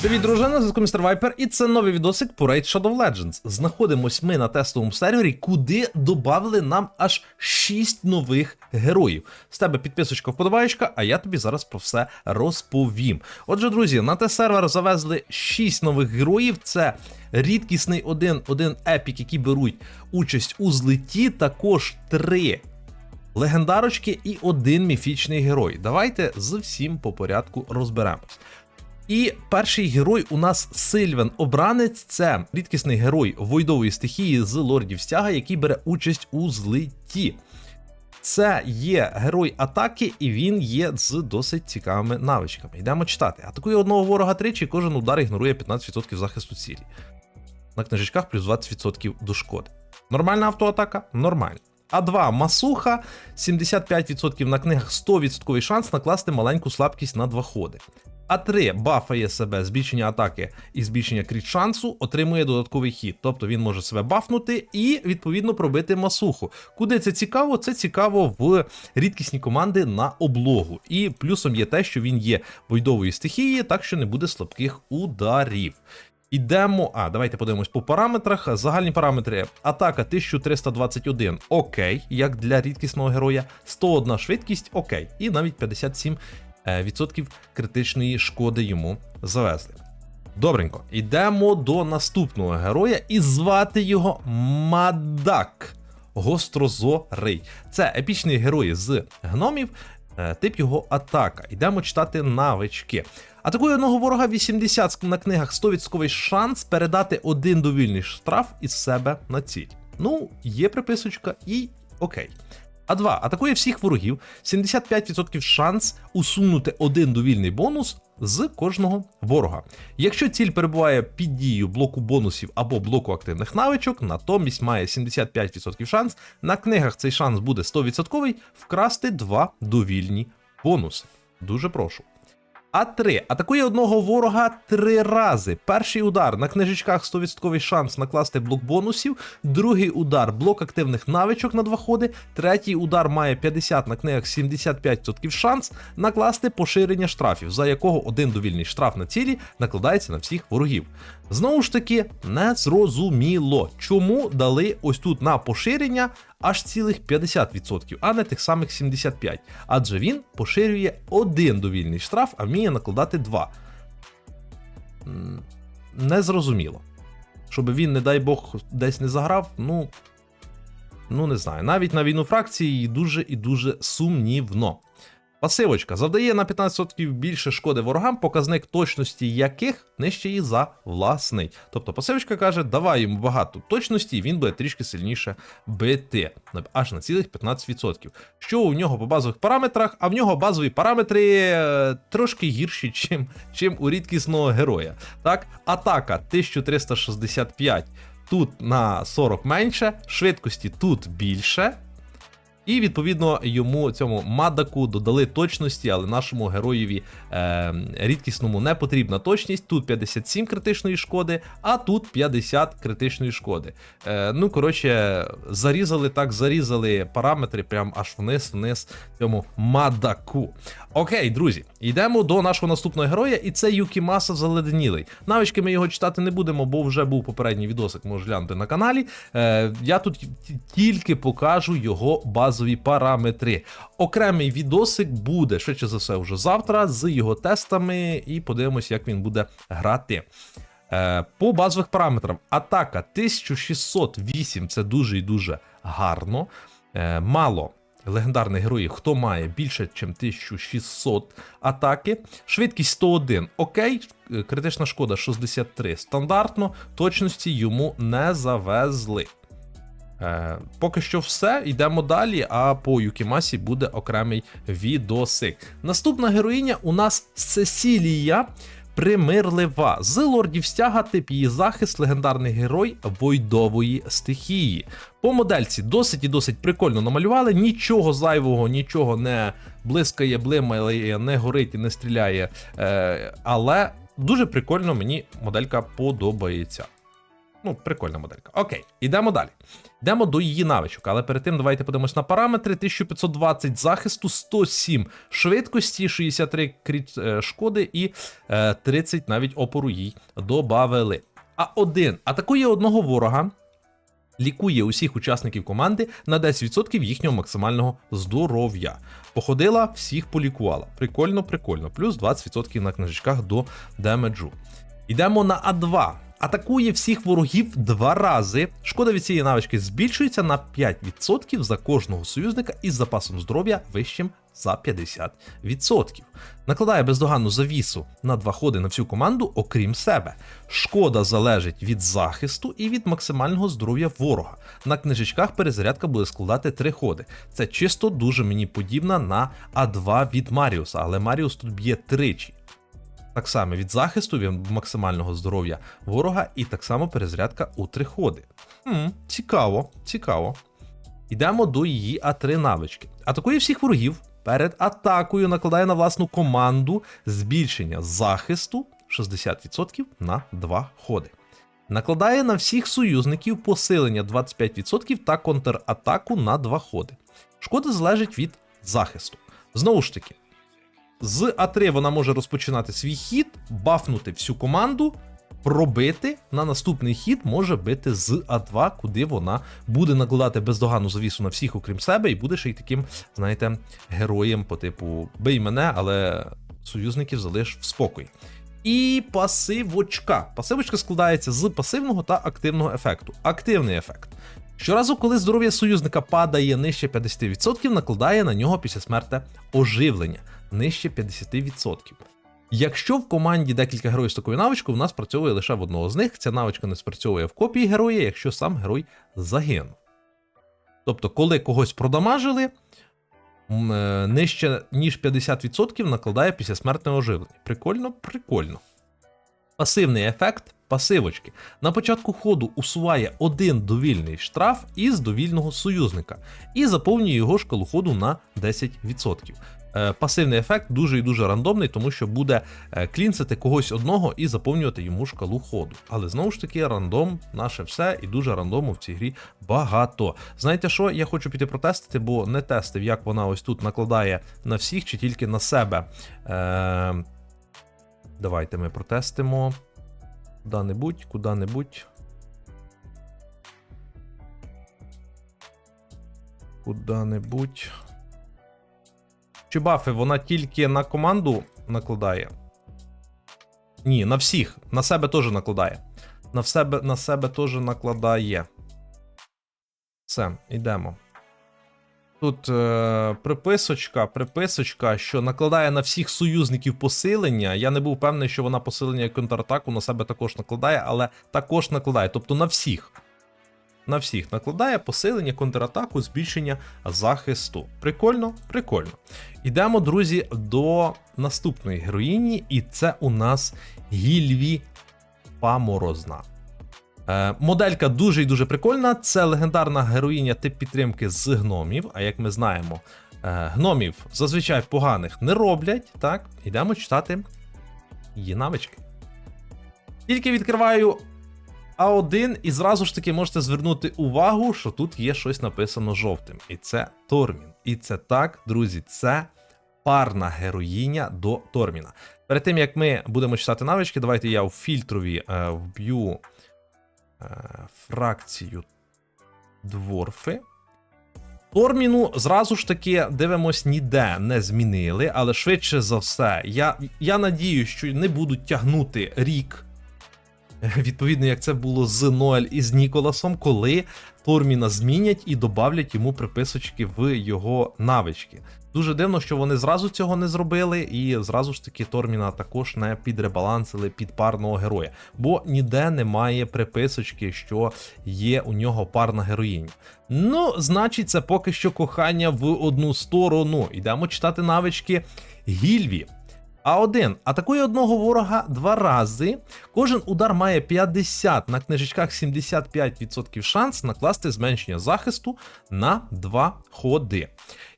Привіт, дружина, зв'язку Містер Вайпер, і це новий відосик по Raid Shadow Legends. Знаходимось ми на тестовому сервері, куди додали нам аж 6 нових героїв. З тебе підписочка вподобаєчка, а я тобі зараз про все розповім. Отже, друзі, на те сервер завезли 6 нових героїв. Це рідкісний один, один епік, які беруть участь у злитті, також 3 легендарочки і один міфічний герой. Давайте з всім по порядку розберемось. І перший герой у нас Сильвен Обранець, це рідкісний герой войдової стихії з лордів стяга, який бере участь у злитті. Це є герой атаки, і він є з досить цікавими навичками. Йдемо читати. Атакує одного ворога тричі, кожен удар ігнорує 15% захисту цілі. На книжечках плюс 20% до шкоди. Нормальна автоатака? Нормально. А2 масуха, 75% на книгах 100% шанс накласти маленьку слабкість на два ходи. А3 бафає себе збільшення атаки і збільшення кріт шансу, отримує додатковий хід. Тобто він може себе бафнути і відповідно пробити масуху. Куди це цікаво? Це цікаво в рідкісні команди на облогу. І плюсом є те, що він є войдової стихії, так що не буде слабких ударів. Ідемо. А, давайте подивимось по параметрах. Загальні параметри. Атака 1321 окей, як для рідкісного героя. 101 швидкість окей. І навіть 57 е, відсотків критичної шкоди йому завезли. Добренько, йдемо до наступного героя, і звати його Мадак. Гострозорий. Це епічний герой з гномів, е, тип його атака. Йдемо читати навички. Атакує одного ворога 80 на книгах 100% шанс передати один довільний штраф із себе на ціль. Ну, є приписочка і окей. А2 атакує всіх ворогів, 75% шанс усунути один довільний бонус з кожного ворога. Якщо ціль перебуває під дією блоку бонусів або блоку активних навичок, натомість має 75% шанс. На книгах цей шанс буде 100% вкрасти два довільні бонуси. Дуже прошу. А3 атакує одного ворога три рази. Перший удар на книжечках 100% шанс накласти блок бонусів. Другий удар блок активних навичок на два ходи. Третій удар має 50 на книгах 75% шанс накласти поширення штрафів, за якого один довільний штраф на цілі накладається на всіх ворогів. Знову ж таки, не зрозуміло, чому дали ось тут на поширення аж цілих 50%, а не тих самих 75%. Адже він поширює один довільний штраф, а вміє накладати два. Незрозуміло. Щоб він, не дай Бог, десь не заграв, ну. Ну, не знаю. Навіть на війну фракції дуже і дуже сумнівно. Пасивочка завдає на 15% більше шкоди ворогам, показник точності яких нижче її за власний. Тобто пасивочка каже, давай йому багато точності, і він буде трішки сильніше бити. Аж на цілих 15%. Що у нього по базових параметрах, а в нього базові параметри е, трошки гірші, чим, чим у рідкісного героя. Так, атака 1365. Тут на 40 менше, швидкості тут більше. І відповідно йому цьому мадаку додали точності, але нашому героєві е, рідкісному не потрібна точність. Тут 57 критичної шкоди, а тут 50 критичної шкоди. Е, ну, коротше, зарізали так, зарізали параметри прям аж вниз, вниз цьому мадаку. Окей, друзі, йдемо до нашого наступного героя, і це Юкімаса Заледенілий. Навички ми його читати не будемо, бо вже був попередній відосик, можеш глянути на каналі. Е, я тут тільки покажу його базові параметри. Окремий відосик буде швидше за все вже завтра з його тестами, і подивимось, як він буде грати. Е, По базових параметрам атака 1608 це дуже і дуже гарно. Е, Мало легендарних героїв, хто має більше, ніж 1600 атаки. Швидкість 101, окей. Критична шкода 63. Стандартно, точності йому не завезли. Е, поки що все, йдемо далі, а по Юкімасі буде окремий відосик. Наступна героїня у нас Сесілія Примирлива. З лордів стяга тип її захист, легендарний герой Войдової стихії. По модельці досить і досить прикольно намалювали. Нічого зайвого, нічого не блискає, блимає, не горить і не стріляє. Е, але дуже прикольно мені моделька подобається. Ну, прикольна моделька. Окей, ідемо далі. Йдемо до її навичок, але перед тим давайте подивимось на параметри: 1520 захисту, 107 швидкості, 63 кріт е, шкоди і е, 30 навіть опору їй добавили. А один атакує одного ворога, лікує усіх учасників команди на 10% їхнього максимального здоров'я. Походила, всіх полікувала. Прикольно, прикольно. Плюс 20% на книжечках до демеджу. Йдемо на А2. Атакує всіх ворогів два рази. Шкода від цієї навички збільшується на 5% за кожного союзника із запасом здоров'я вищим за 50%. Накладає бездоганну завісу на два ходи на всю команду, окрім себе. Шкода залежить від захисту і від максимального здоров'я ворога. На книжечках перезарядка буде складати три ходи. Це чисто дуже мені подібна на А2 від Маріуса, але Маріус тут б'є тричі. Так само від захисту, від максимального здоров'я ворога, і так само перезарядка у три ходи. Хм, цікаво, цікаво. Йдемо до її А3 навички. Атакує всіх ворогів. Перед атакою накладає на власну команду збільшення захисту 60% на 2 ходи. Накладає на всіх союзників посилення 25% та контратаку на 2 ходи. Шкода залежить від захисту. Знову ж таки, з А3 вона може розпочинати свій хід, бафнути всю команду, пробити. На наступний хід може бити з А2, куди вона буде накладати бездоганну завісу на всіх, окрім себе, і буде ще й таким, знаєте, героєм по типу бий мене, але союзників залиш в спокій. І пасивочка. Пасивочка складається з пасивного та активного ефекту. Активний ефект. Щоразу, коли здоров'я союзника падає нижче 50%, накладає на нього після смерти оживлення нижче 50%. Якщо в команді декілька героїв з такою навичкою, в нас працьовує лише в одного з них. Ця навичка не спрацьовує в копії героя, якщо сам герой загинув. Тобто, коли когось продамажили, е, нижче ніж 50% накладає післясмертне оживлення. Прикольно, прикольно. Пасивний ефект пасивочки. На початку ходу усуває один довільний штраф із довільного союзника і заповнює його шкалу ходу на 10%. Е, Пасивний ефект дуже і дуже рандомний, тому що буде е, клінцити когось одного і заповнювати йому шкалу ходу. Але знову ж таки, рандом наше все, і дуже рандому в цій грі багато. Знаєте що? Я хочу піти протестити, бо не тестив, як вона ось тут накладає на всіх чи тільки на себе. Е, Давайте ми протестимо. Куди-небудь, куди-небудь. Куди-небудь. Чи бафи вона тільки на команду накладає? Ні, на всіх. На себе теж накладає. На себе, на себе теж накладає. Все, йдемо. Тут е, приписочка, приписочка, що накладає на всіх союзників посилення. Я не був певний, що вона посилення контратаку на себе також накладає, але також накладає. Тобто на всіх. На всіх накладає посилення, контратаку, збільшення захисту. Прикольно, прикольно. Йдемо, друзі, до наступної героїні, і це у нас Гільві Паморозна. Е, моделька дуже і дуже прикольна. Це легендарна героїня тип підтримки з гномів. А як ми знаємо, е, гномів зазвичай поганих не роблять. Так, йдемо читати її навички. Тільки відкриваю А1, і зразу ж таки можете звернути увагу, що тут є щось написано жовтим. І це Тормін. І це так, друзі, це парна героїня до Торміна. Перед тим як ми будемо читати навички, давайте я в фільтрові е, вб'ю е, фракцію дворфи. Торміну зразу ж таки дивимось, ніде не змінили, але швидше за все, я, я надію, що не будуть тягнути рік. Відповідно, як це було з Ноель і з Ніколасом, коли Торміна змінять і добавлять йому приписочки в його навички. Дуже дивно, що вони зразу цього не зробили, і зразу ж таки Торміна також не підребалансили під парного героя, бо ніде немає приписочки, що є у нього парна героїня. Ну, значить, це поки що кохання в одну сторону. Йдемо читати навички Гільві. А1 атакує одного ворога два рази. Кожен удар має 50 на книжечках 75% шанс накласти зменшення захисту на 2 ходи.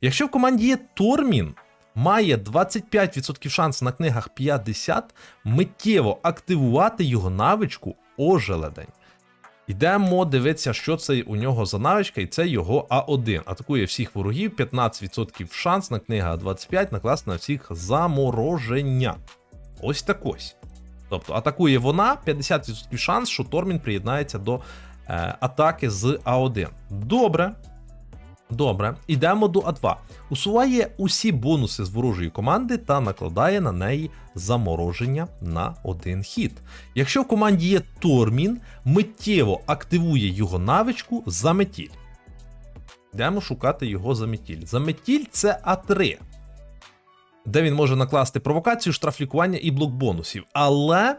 Якщо в команді є Тормін, має 25% шанс на книгах 50, миттєво активувати його навичку ожеледень. Йдемо дивитися, що це у нього за навичка, і це його А1. Атакує всіх ворогів, 15% шанс на книга 25 накласти на всіх замороження. Ось так ось. Тобто атакує вона, 50% шанс, що Тормін приєднається до е, атаки з А1. Добре. Добре, ідемо до А2. Усуває усі бонуси з ворожої команди та накладає на неї замороження на один хід. Якщо в команді є Тормін, миттєво активує його навичку Заметіль. Йдемо шукати його заметіль. Заметіль це А3, де він може накласти провокацію, штраф лікування і блок бонусів. Але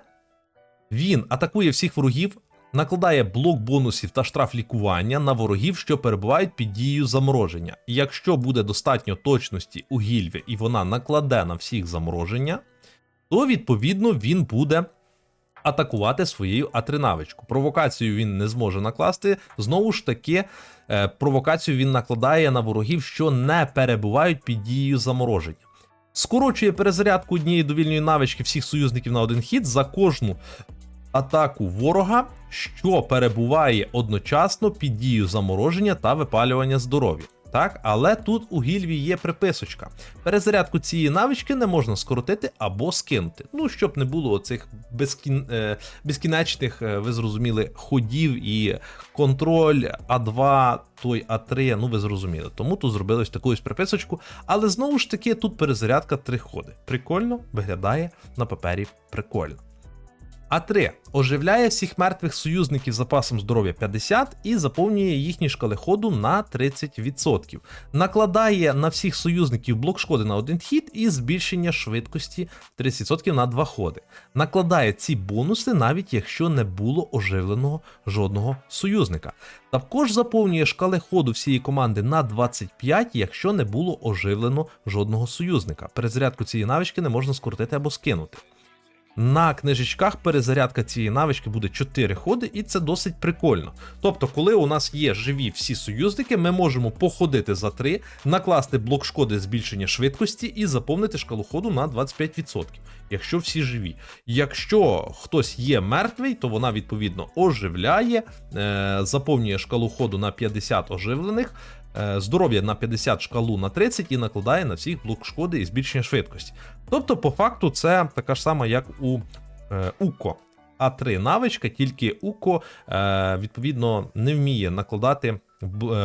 він атакує всіх ворогів, накладає блок бонусів та штраф лікування на ворогів, що перебувають під дією замороження. І якщо буде достатньо точності у гільві і вона накладе на всіх замороження, то відповідно він буде атакувати своєю А3. Провокацію він не зможе накласти. Знову ж таки, е, провокацію він накладає на ворогів, що не перебувають під дією замороження. Скорочує перезарядку однієї довільної навички всіх союзників на один хід за кожну атаку ворога, що перебуває одночасно під дією замороження та випалювання здоров'я. Так, але тут у гільві є приписочка. Перезарядку цієї навички не можна скоротити або скинути. Ну, щоб не було оцих безкін... е, безкінечних, е, ви зрозуміли, ходів і контроль А2, той А3, ну ви зрозуміли. Тому тут зробили ось таку ось приписочку. Але знову ж таки, тут перезарядка три ходи. Прикольно виглядає на папері прикольно. А3 оживляє всіх мертвих союзників запасом здоров'я 50 і заповнює їхні шкали ходу на 30%. Накладає на всіх союзників блок шкоди на один хід і збільшення швидкості 30% на 2 ходи. Накладає ці бонуси, навіть якщо не було оживленого жодного союзника. Також заповнює шкали ходу всієї команди на 25, якщо не було оживлено жодного союзника. Перезарядку цієї навички не можна скоротити або скинути. На книжечках перезарядка цієї навички буде 4 ходи, і це досить прикольно. Тобто, коли у нас є живі всі союзники, ми можемо походити за 3, накласти блок шкоди збільшення швидкості і заповнити шкалу ходу на 25%, якщо всі живі. Якщо хтось є мертвий, то вона відповідно оживляє, е, заповнює шкалу ходу на 50 оживлених. Е, Здоров'я на 50 шкалу на 30 і накладає на всіх блок шкоди і збільшення швидкості. Тобто, по факту, це така ж сама, як у е, УКО. А3 навичка, тільки УКО е, відповідно не вміє накладати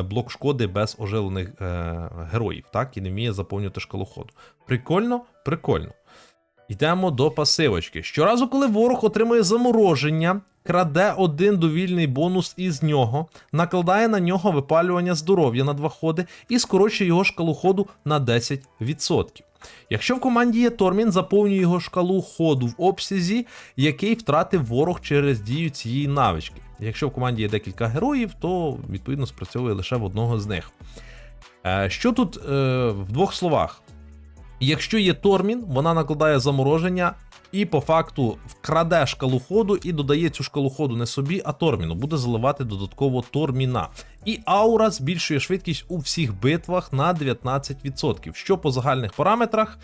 блок шкоди без оживлених е, героїв, так, і не вміє заповнювати шкалу ходу. Прикольно, прикольно. Йдемо до пасивочки. Щоразу, коли ворог отримує замороження, краде один довільний бонус із нього, накладає на нього випалювання здоров'я на два ходи і скорочує його шкалу ходу на 10%. Якщо в команді є Тормін, заповнює його шкалу ходу в обсязі, який втратив ворог через дію цієї навички. Якщо в команді є декілька героїв, то відповідно спрацьовує лише в одного з них. Е, Що тут е, в двох словах? Якщо є Тормін, вона накладає замороження і по факту вкраде шкалу ходу і додає цю шкалу ходу не собі, а Торміну. Буде заливати додатково Торміна. І аура збільшує швидкість у всіх битвах на 19%. Що по загальних параметрах.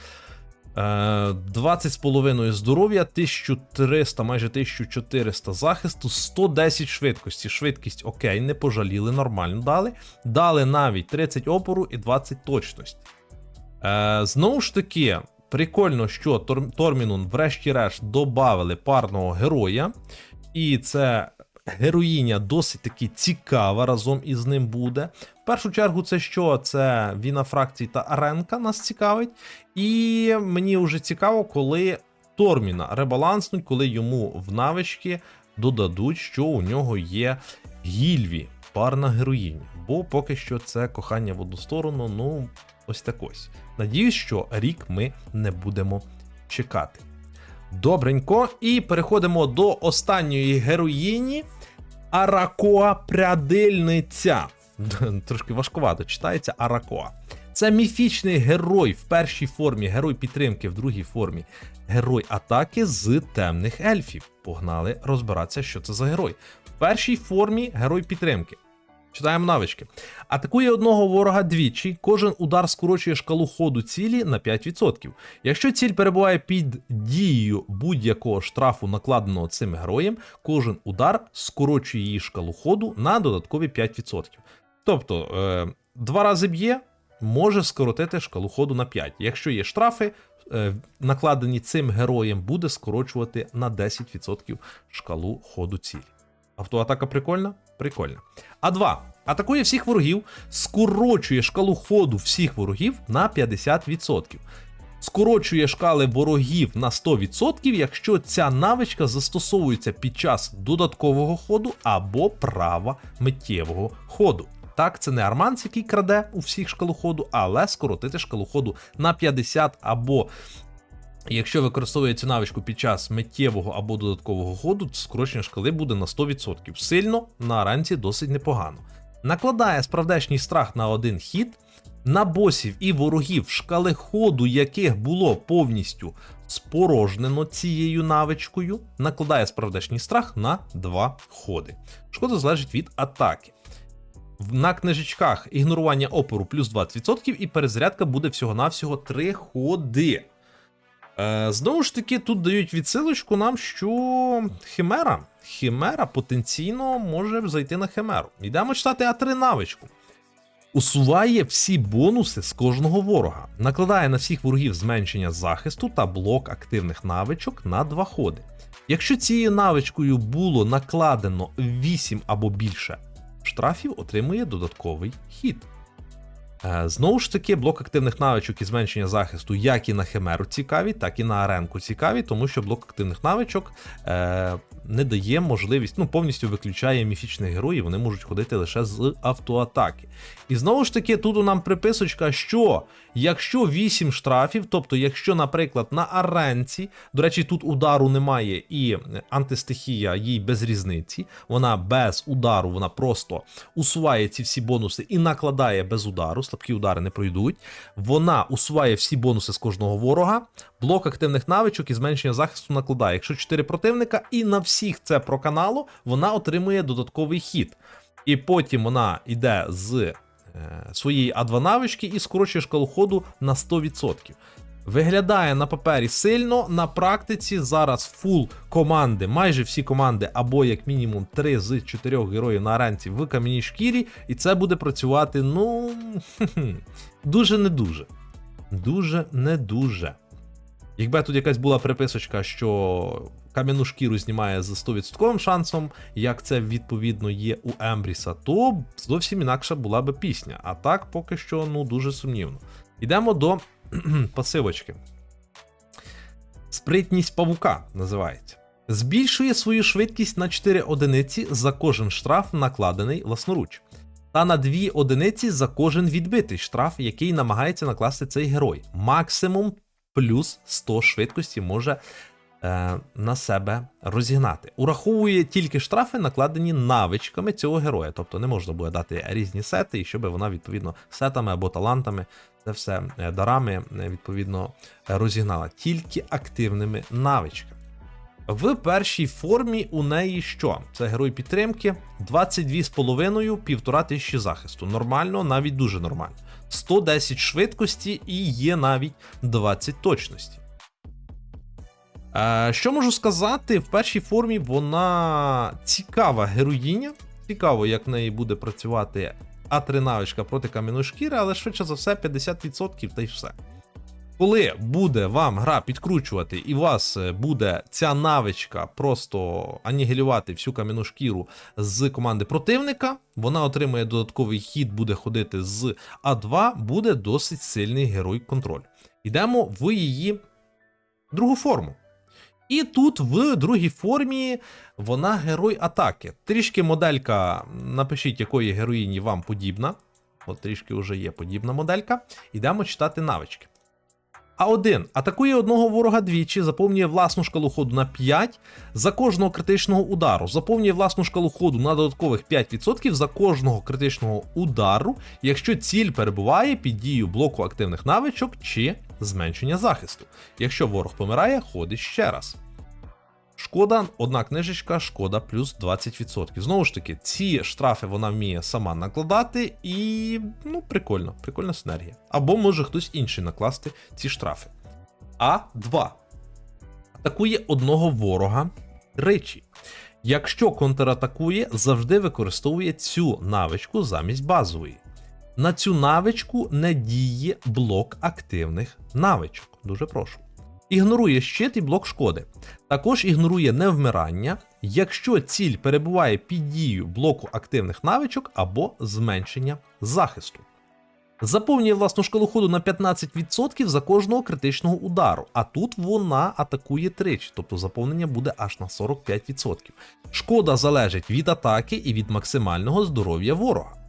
Е, 20,5 здоров'я, 1300, майже 1400 захисту, 110 швидкості. Швидкість окей, не пожаліли, нормально дали. Дали навіть 30 опору і 20 точності. Е, знову ж таки, прикольно, що Тормінун, врешті-решт, додали парного героя, і це героїня досить таки цікава разом із ним буде. В першу чергу, це що? Це Віна фракції та Аренка нас цікавить. І мені вже цікаво, коли Торміна ребаланснуть, коли йому в навички додадуть, що у нього є Гільві, парна героїня. Бо поки що це кохання в одну сторону, ну ось так ось. Надіюсь, що рік ми не будемо чекати. Добренько, і переходимо до останньої героїні Аракоа Прядильниця. Трошки важкувато читається Аракоа. Це міфічний герой в першій формі, герой підтримки, в другій формі герой атаки з темних ельфів. Погнали розбиратися, що це за герой. В першій формі герой підтримки. Читаємо навички. Атакує одного ворога двічі, кожен удар скорочує шкалу ходу цілі на 5%. Якщо ціль перебуває під дією будь-якого штрафу, накладеного цим героєм, кожен удар скорочує її шкалу ходу на додаткові 5%. Тобто, е, два рази б'є, може скоротити шкалу ходу на 5. Якщо є штрафи, е, накладені цим героєм, буде скорочувати на 10% шкалу ходу цілі. Автоатака прикольна? Прикольна. А2. Атакує всіх ворогів, скорочує шкалу ходу всіх ворогів на 50%. Скорочує шкали ворогів на 100%, якщо ця навичка застосовується під час додаткового ходу або права миттєвого ходу. Так, це не арманц, який краде у всіх шкалу ходу, але скоротити шкалу ходу на 50 або Якщо використовує цю навичку під час миттєвого або додаткового ходу, скорочення шкали буде на 100%. Сильно на ранці досить непогано. Накладає справдешній страх на один хід, на босів і ворогів, шкали ходу яких було повністю спорожнено цією навичкою, накладає справдешній страх на два ходи. Шкода залежить від атаки. На книжечках ігнорування опору плюс 20% і перезарядка буде всього-навсього 3 ходи. Е, знову ж таки, тут дають відсилочку нам, що Химера. Химера потенційно може зайти на Химеру. Йдемо читати А3 навичку. Усуває всі бонуси з кожного ворога, накладає на всіх ворогів зменшення захисту та блок активних навичок на два ходи. Якщо цією навичкою було накладено 8 або більше штрафів, отримує додатковий хід. Е, Знову ж таки, блок активних навичок і зменшення захисту як і на Химеру цікаві, так і на аренку цікаві, тому що блок активних навичок е, не дає можливість, ну повністю виключає міфічних героїв, вони можуть ходити лише з автоатаки. І знову ж таки, тут у нам приписочка, що якщо 8 штрафів, тобто, якщо, наприклад, на аренці, до речі, тут удару немає, і антистихія їй без різниці, вона без удару, вона просто усуває ці всі бонуси і накладає без удару, слабкі удари не пройдуть. Вона усуває всі бонуси з кожного ворога, блок активних навичок і зменшення захисту накладає. Якщо 4 противника, і на всіх це проканало, вона отримує додатковий хід. І потім вона йде з е, своєї А2 навички і скорочує шкалу ходу на 100%. Виглядає на папері сильно, на практиці зараз фул команди, майже всі команди, або як мінімум 3 з 4 героїв на аренці в кам'яній шкірі, і це буде працювати, ну дуже не дуже. Дуже не дуже. Якби тут якась була приписочка, що кам'яну шкіру знімає з 100% шансом, як це відповідно є у Ембріса, то зовсім інакша була би пісня. А так поки що ну дуже сумнівно. Йдемо до пасивочки. Спритність павука називається. Збільшує свою швидкість на 4 одиниці за кожен штраф, накладений власноруч, та на 2 одиниці за кожен відбитий штраф, який намагається накласти цей герой. Максимум плюс 100 швидкості може е, на себе розігнати. Ураховує тільки штрафи, накладені навичками цього героя. Тобто не можна буде дати різні сети, і щоб вона відповідно сетами або талантами, це все е, дарами е, відповідно розігнала. Тільки активними навичками. В першій формі у неї що? Це герой підтримки, 22,5, півтора тисячі захисту. Нормально, навіть дуже нормально. 110 швидкості і є навіть 20 точності. Е, що можу сказати? В першій формі вона цікава героїня. Цікаво, як в неї буде працювати А3 навичка проти кам'яної але швидше за все 50% та й все. Коли буде вам гра підкручувати, і вас е, буде ця навичка просто анігілювати всю кам'яну шкіру з команди противника, вона отримує додатковий хід, буде ходити з А2, буде досить сильний герой контроль. Йдемо в її другу форму. І тут в другій формі вона герой атаки. Трішки моделька, напишіть, якої героїні вам подібна. От трішки вже є подібна моделька. Йдемо читати навички. А1 атакує одного ворога двічі, заповнює власну шкалу ходу на 5 за кожного критичного удару. Заповнює власну шкалу ходу на додаткових 5% за кожного критичного удару, якщо ціль перебуває під дією блоку активних навичок чи зменшення захисту. Якщо ворог помирає, ходить ще раз. Шкода, одна книжечка, шкода плюс 20%. Знову ж таки, ці штрафи вона вміє сама накладати, і ну, прикольно, прикольна синергія. Або може хтось інший накласти ці штрафи. А2. Атакує одного ворога тричі. Якщо контратакує, завжди використовує цю навичку замість базової. На цю навичку не діє блок активних навичок. Дуже прошу. Ігнорує щит і блок шкоди. Також ігнорує невмирання, якщо ціль перебуває під дією блоку активних навичок або зменшення захисту. Заповнює власну шкалу ходу на 15% за кожного критичного удару, а тут вона атакує тричі, тобто заповнення буде аж на 45%. Шкода залежить від атаки і від максимального здоров'я ворога.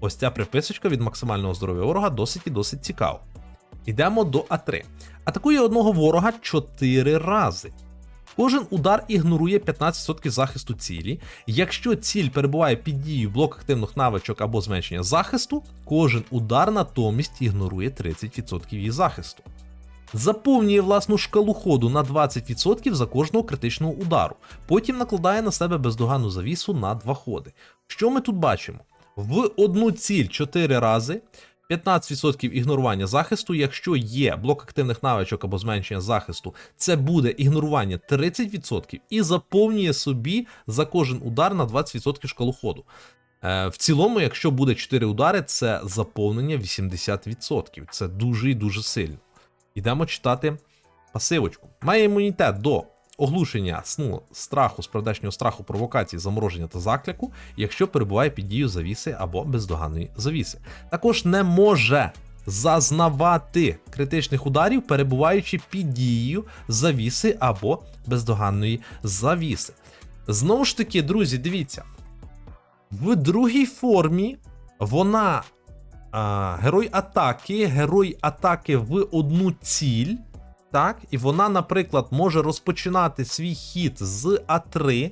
Ось ця приписочка від максимального здоров'я ворога досить і досить цікава. Йдемо до А3. Атакує одного ворога 4 рази. Кожен удар ігнорує 15% захисту цілі. Якщо ціль перебуває під дією блок активних навичок або зменшення захисту, кожен удар натомість ігнорує 30% її захисту. Заповнює власну шкалу ходу на 20% за кожного критичного удару. Потім накладає на себе бездоганну завісу на 2 ходи. Що ми тут бачимо? В одну ціль 4 рази. 15% ігнорування захисту. Якщо є блок активних навичок або зменшення захисту, це буде ігнорування 30% і заповнює собі за кожен удар на 20% шкалу ходу. Е, В цілому, якщо буде 4 удари, це заповнення 80%. Це дуже і дуже сильно. Йдемо читати пасивочку. Має імунітет до оглушення сну, страху, справдешнього страху, провокації, замороження та закляку, якщо перебуває під дією завіси або бездоганної завіси. Також не може зазнавати критичних ударів, перебуваючи під дією завіси або бездоганної завіси. Знову ж таки, друзі, дивіться. В другій формі вона а, герой атаки, герой атаки в одну ціль. Так, і вона, наприклад, може розпочинати свій хід з А3,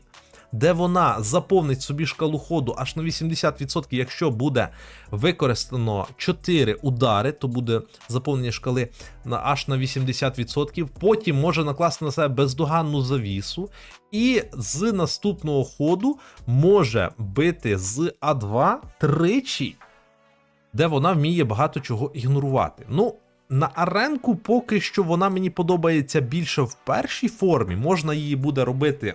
де вона заповнить собі шкалу ходу аж на 80%, якщо буде використано 4 удари, то буде заповнення шкали на аж на 80%. Потім може накласти на себе бездоганну завісу, і з наступного ходу може бити з А2 тричі, де вона вміє багато чого ігнорувати. Ну, на аренку поки що вона мені подобається більше в першій формі. Можна її буде робити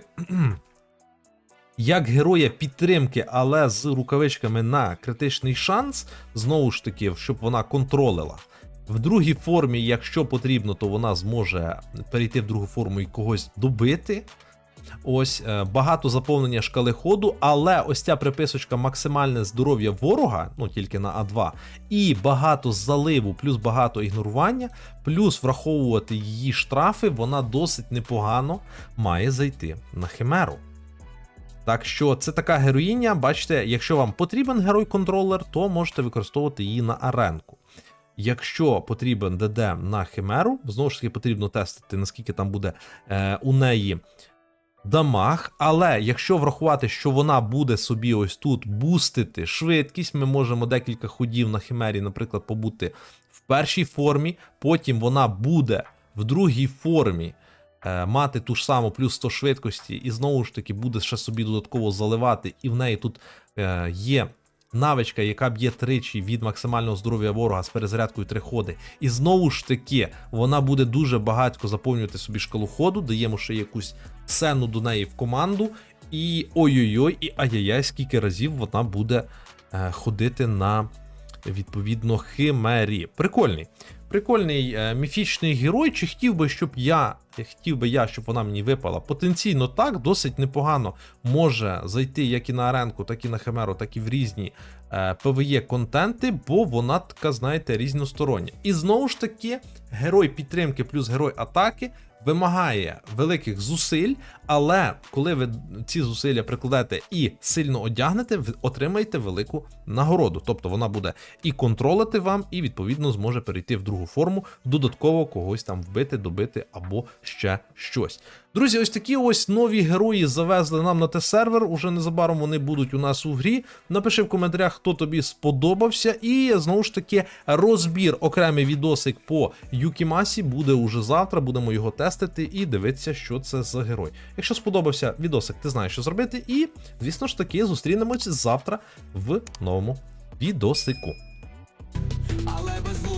як героя підтримки, але з рукавичками на критичний шанс. Знову ж таки, щоб вона контролила. В другій формі, якщо потрібно, то вона зможе перейти в другу форму і когось добити. Ось е, багато заповнення шкали ходу, але ось ця приписочка максимальне здоров'я ворога, ну тільки на А2, і багато заливу, плюс багато ігнорування, плюс враховувати її штрафи, вона досить непогано має зайти на химеру. Так що це така героїня, бачите, якщо вам потрібен герой-контролер, то можете використовувати її на аренку. Якщо потрібен ДД на химеру, знову ж таки потрібно тестити, наскільки там буде е, у неї дамаг. Але якщо врахувати, що вона буде собі ось тут бустити швидкість, ми можемо декілька ходів на химері, наприклад, побути в першій формі, потім вона буде в другій формі. е, Мати ту ж саму плюс 100 швидкості, і знову ж таки буде ще собі додатково заливати, і в неї тут е, є навичка, яка б'є тричі від максимального здоров'я ворога з перезарядкою три ходи. І знову ж таки, вона буде дуже багатько заповнювати собі шкалу ходу, даємо ще якусь сцену до неї в команду. І ой-ой-ой, і ай-яй-яй, скільки разів вона буде е, ходити на відповідно химері. Прикольний. Прикольний е, міфічний герой. Чи хотів би, щоб я хотів би я, щоб вона мені випала? Потенційно так, досить непогано може зайти як і на аренку, так і на химеру, так і в різні е, PvE контенти, бо вона така, знаєте, різностороння. І знову ж таки, герой підтримки плюс герой атаки вимагає великих зусиль, але коли ви ці зусилля прикладете і сильно одягнете, ви отримаєте велику нагороду. Тобто вона буде і контролити вам, і відповідно зможе перейти в другу форму, додатково когось там вбити, добити або ще щось. Друзі, ось такі ось нові герої завезли нам на те-сервер. Уже незабаром вони будуть у нас у грі. Напиши в коментарях, хто тобі сподобався. І знову ж таки розбір, окремий відосик по Юкімасі буде уже завтра. Будемо його тестити і дивитися, що це за герой. Якщо сподобався відосик, ти знаєш, що зробити. І, звісно ж таки, зустрінемось завтра в новому відосику. Але без